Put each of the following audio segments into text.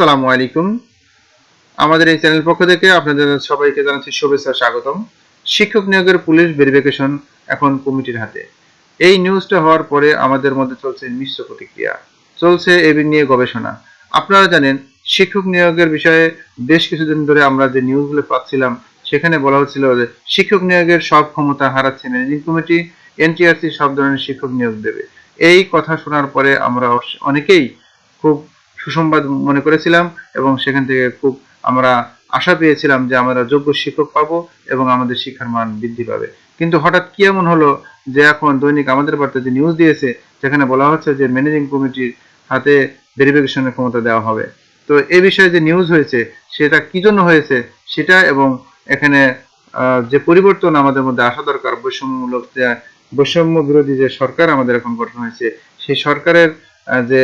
আসসালামু আলাইকুম। আমাদের এই চ্যানেল পক্ষ থেকে আপনাদের সবাইকে জানাচ্ছি শুভেচ্ছা, স্বাগতম। শিক্ষক নিয়োগের পুলিশ ভেরিফিকেশন এখন কমিটির হাতে। এই নিউজটা হওয়ার পরে আমাদের মধ্যে চলছে মিশ্র প্রতিক্রিয়া। চলছে এ নিয়ে গবেষণা। আপনারা জানেন, শিক্ষক নিয়োগের বিষয়ে বেশ কিছুদিন ধরে আমরা যে নিউজগুলো পাচ্ছিলাম, সেখানে বলা হচ্ছিল যে শিক্ষক নিয়োগের সব ক্ষমতা হারাচ্ছে ম্যানেজিং কমিটি, এনটিআরসি সব ধরনের শিক্ষক নিয়োগ দেবে। এই কথা শোনার পরে আমরা অনেকেই খুব সুসংবাদ মনে করেছিলাম এবং সেখান থেকে খুব আমরা আশা পেয়েছিলাম যে আমরা যোগ্য শিক্ষক পাবো এবং আমাদের শিক্ষার মান বৃদ্ধি পাবে। কিন্তু হঠাৎ কি এমন হলো যে এখন দৈনিক আমাদের বার্তা যে নিউজ দিয়েছে সেখানে বলা হচ্ছে যে ম্যানেজিং কমিটির হাতে ভেরিফিকেশনের ক্ষমতা দেওয়া হবে। তো এ বিষয়ে যে নিউজ হয়েছে, সেটা কি জন্য হয়েছে, সেটা এবং এখানে যে পরিবর্তন আমাদের মধ্যে আসা দরকার, বৈষম্যমূলক, যে বৈষম্য বিরোধী যে সরকার আমাদের এখন গঠন হয়েছে, সেই সরকারের যে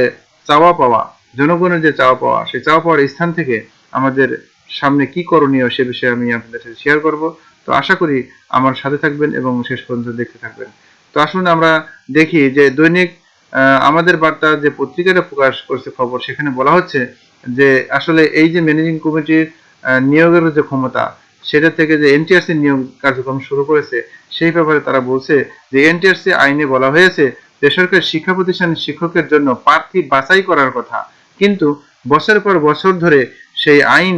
চাওয়া পাওয়া জনগণের যে চাওয়া পাওয়া, সেই চাওয়া পাওয়ার স্থান থেকে আমাদের সামনে কি করণীয় সে বিষয়ে আমি আপনাদের সাথে শেয়ার করব। তো আশা করি আমার সাথে থাকবেন এবং শেষ পর্যন্ত দেখতে থাকবেন। তো আসুন আমরা দেখি যে দৈনিক আমাদের বার্তা যে পত্রিকাটা প্রকাশ করছে খবর, সেখানে বলা হচ্ছে যে আসলে এই যে ম্যানেজিং কমিটির নিয়োগের যে ক্ষমতা, সেটা থেকে যে এনটিআরসি নিয়োগ কার্যক্রম শুরু করেছে, সেই ব্যাপারে তারা বলছে যে এনটিআরসি আইনে বলা হয়েছে বেসরকারি শিক্ষা প্রতিষ্ঠানের শিক্ষকের জন্য প্রার্থী বাছাই করার কথা। কিন্তু বছরের পর বছর ধরে সেই আইন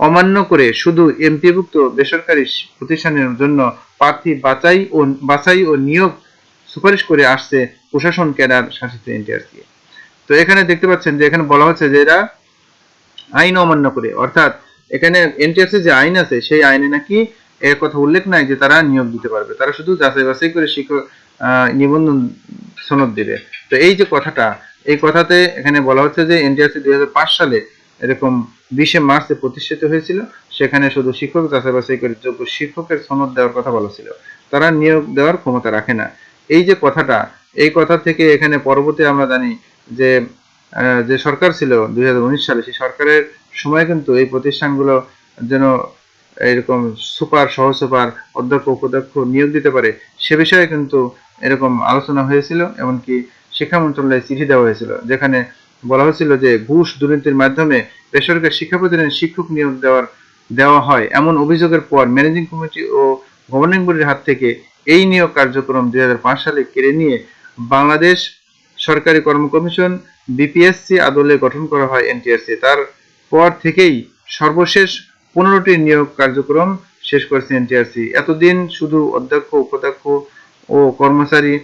অমান্য করে শুধু এমপিভুক্ত বেসরকারি প্রতিষ্ঠানের জন্য প্রার্থী বাছাই ও বাছাই ও নিয়োগ সুপারিশ করে আসছে প্রশাসন, ক্যাডার, শাসিত এনটিআরসি। তো এখানে দেখতে পাচ্ছেন যে এখানে বলা হচ্ছে যে এরা আইন অমান্য করে। অর্থাৎ এখানে এনটিআরসি যে আইন আছে, সেই আইনে নাকি এর কথা উল্লেখ নাই যে তারা নিয়োগ দিতে পারবে। তারা শুধু যাচাই বাছাই করে শিক্ষক নিবন্ধন সনদ দিবে। তো এই যে কথাটা এই কথাতে এখানে বলা হচ্ছে যে এনটিআরসি দুই সালে এরকম বিশে মার্চে প্রতিষ্ঠিত হয়েছিল। সেখানে শুধু শিক্ষক যাচাই করে যোগ্য শিক্ষকের সনদ দেওয়ার কথা বলা ছিল। তারা নিয়োগ দেওয়ার ক্ষমতা রাখে না। এই যে কথাটা, এই কথা থেকে এখানে পরবর্তী আমরা জানি যে যে সরকার ছিল দুই হাজার উনিশ সালে, সেই সরকারের সময় কিন্তু এই প্রতিষ্ঠানগুলো যেন এরকম সুপার, সহ সুপার, অধ্যক্ষ, উপাধ্যক্ষ নিয়োগ দিতে পারে, সে বিষয়ে কিন্তু এরকম আলোচনা হয়েছিল। এমনকি শিক্ষা মন্ত্রণালয়ে চিঠি দেওয়া হয়েছিল, যেখানে বলা হয়েছিল যে ঘুষ দুর্নীতির মাধ্যমে বেসরকারি শিক্ষা প্রতিষ্ঠানে শিক্ষক নিয়োগ দেওয়ার, দেওয়া হয়। এমন অভিযোগের পর ম্যানেজিং কমিটি ও গভর্নিং বডির হাত থেকে এই নিয়োগ কার্যক্রম দুই হাজার পাঁচ সালে কেড়ে নিয়ে বাংলাদেশ সরকারি কর্ম কমিশন, বিপিএসসি আদলে গঠন করা হয় এনটিআরসি। তার পর থেকেই সর্বশেষ পনেরোটি নিয়োগ কার্যক্রম শেষ করেছে এনটিআরসি। এতদিন শুধু অধ্যক্ষ, উপাধ্যক্ষ ও কর্মচারী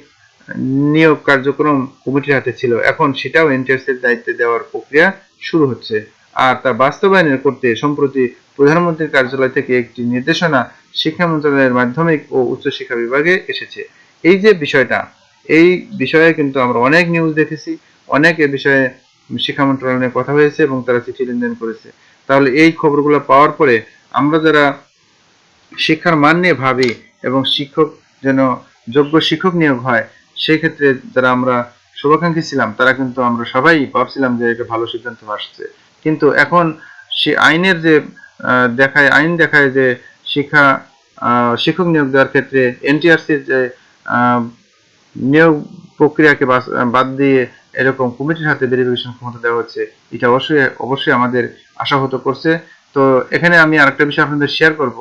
নিয়োগ কার্যক্রম কমিটির হাতে ছিল। এখন সেটাও এনটিআরসির দায়িত্বে দেওয়ার প্রক্রিয়া শুরু হচ্ছে। আর তা বাস্তবায়নের করতে সম্প্রতি প্রধানমন্ত্রীর কার্যালয় থেকে একটি নির্দেশনা শিক্ষা মন্ত্রণালয়ের মাধ্যমিক ও উচ্চশিক্ষা বিভাগে এসেছে। এই যে বিষয়টা, এই বিষয়ে কিন্তু আমরা অনেক নিউজ দেখেছি, অনেক এ বিষয়ে শিক্ষা মন্ত্রণালয়ে কথা হয়েছে এবং তারা চিঠি লেনদেন করেছে। তাহলে এই খবরগুলো পাওয়ার পরে আমরা যারা শিক্ষার মান নিয়ে ভাবি এবং শিক্ষক যেন যোগ্য শিক্ষক নিয়োগ হয় সেই ক্ষেত্রে যারা আমরা শুভাকাঙ্ক্ষী ছিলাম, তারা কিন্তু আমরা সবাই ভাবছিলাম যে এটা ভালো সিদ্ধান্ত আসছে। কিন্তু এখন সে আইনের যে দেখায়, আইন দেখায় যে শিক্ষা শিক্ষক নিয়োগ দেওয়ার ক্ষেত্রে এনটিআরসির যে নিয়োগ প্রক্রিয়াকে বাদ দিয়ে এরকম কমিটির হাতে ভেরিফিকেশন ক্ষমতা দেওয়া হচ্ছে, এটা অবশ্যই অবশ্যই আমাদের আশাহত করছে। তো এখানে আমি আরেকটা বিষয় আপনাদের শেয়ার করব,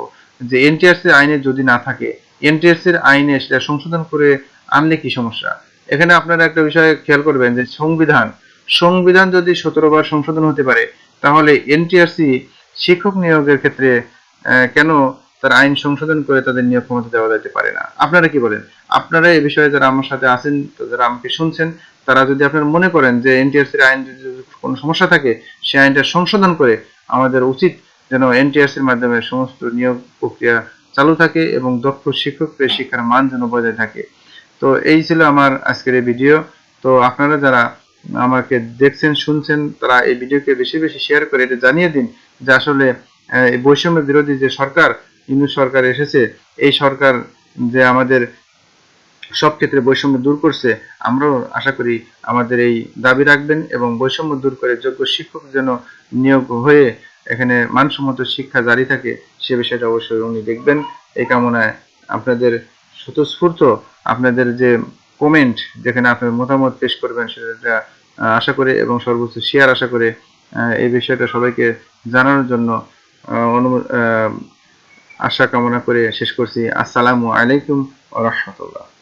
যে এনটিআরসি আইনে যদি না থাকে এনটিআরসির আইনে সেটা সংশোধন করে আনলে কি সমস্যা? এখানে আপনারা একটা বিষয় খেয়াল করবেন যে সংবিধান সংবিধান যদি সতেরো বার সংশোধন হতে পারে, তাহলে এনটিআরসি শিক্ষক নিয়োগের ক্ষেত্রে কেন তার আইন সংশোধন করে তাদের নিয়োগ ক্ষমতা দেওয়া যেতে পারে না? আপনারা কি বলেন? আপনারা এই বিষয়ে যারা আমার সাথে আছেন যারা আমাকে শুনছেন, তারা যদি আপনারা মনে করেন যে এনটিআরসির আইন যদি কোনো সমস্যা থাকে সেই আইনটা সংশোধন করে আমাদের উচিত যেন এনটিআরসির মাধ্যমে সমস্ত নিয়োগ প্রক্রিয়া চালু থাকে এবং দক্ষ শিক্ষকদের শিক্ষার মান যেন বজায় থাকে। তো এই ছিল আমার আজকের এই ভিডিও তো আপনারা যারা আমাকে দেখছেন, শুনছেন, তারা এই ভিডিওকে বেশি বেশি শেয়ার করে এটা জানিয়ে দিন যে আসলে বৈষম্য বিরোধী যে সরকার, ইন্দু সরকার এসেছে, এই সরকার যে আমাদের সব ক্ষেত্রে বৈষম্য দূর করছে, আমরাও আশা করি আমাদের এই দাবি রাখবেন এবং বৈষম্য দূর করে যোগ্য শিক্ষক যেন নিয়োগ হয়ে এখানে মানসম্মত শিক্ষা জারি থাকে সে বিষয়টা অবশ্যই উনি দেখবেন। এই কামনায় আপনাদের স্বতঃস্ফূর্ত আপনাদের যে কমেন্ট যেখানে আপনার মতামত পেশ করবেন সেটা আশা করে এবং সর্বোচ্চ শেয়ার আশা করে এই বিষয়টা সবাইকে জানানোর জন্য আশা কামনা করে শেষ করছি। আসসালামু আলাইকুম রহমতুল্লাহ।